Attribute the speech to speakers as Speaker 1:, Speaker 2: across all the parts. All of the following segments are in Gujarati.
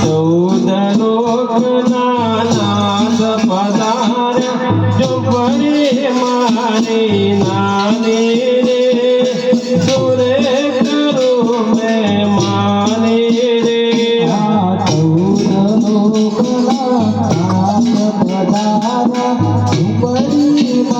Speaker 1: ચૌદ જો ચુપડે મારી નાની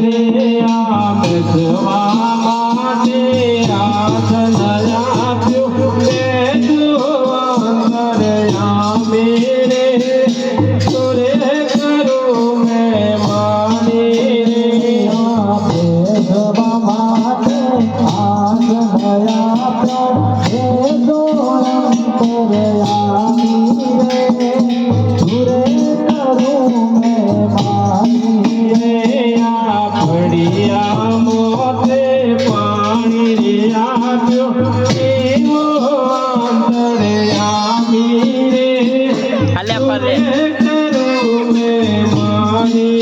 Speaker 1: રેયા બેસવા માટે આસન આપ્યો. બેસો અંતરયામી રે સુરે કરું મેં માની રે ફળિયા મોતે પાણી રે આપ્યો એવો અંતરે આમી રે
Speaker 2: હાલ્યા પલે.
Speaker 1: કરું મેં માની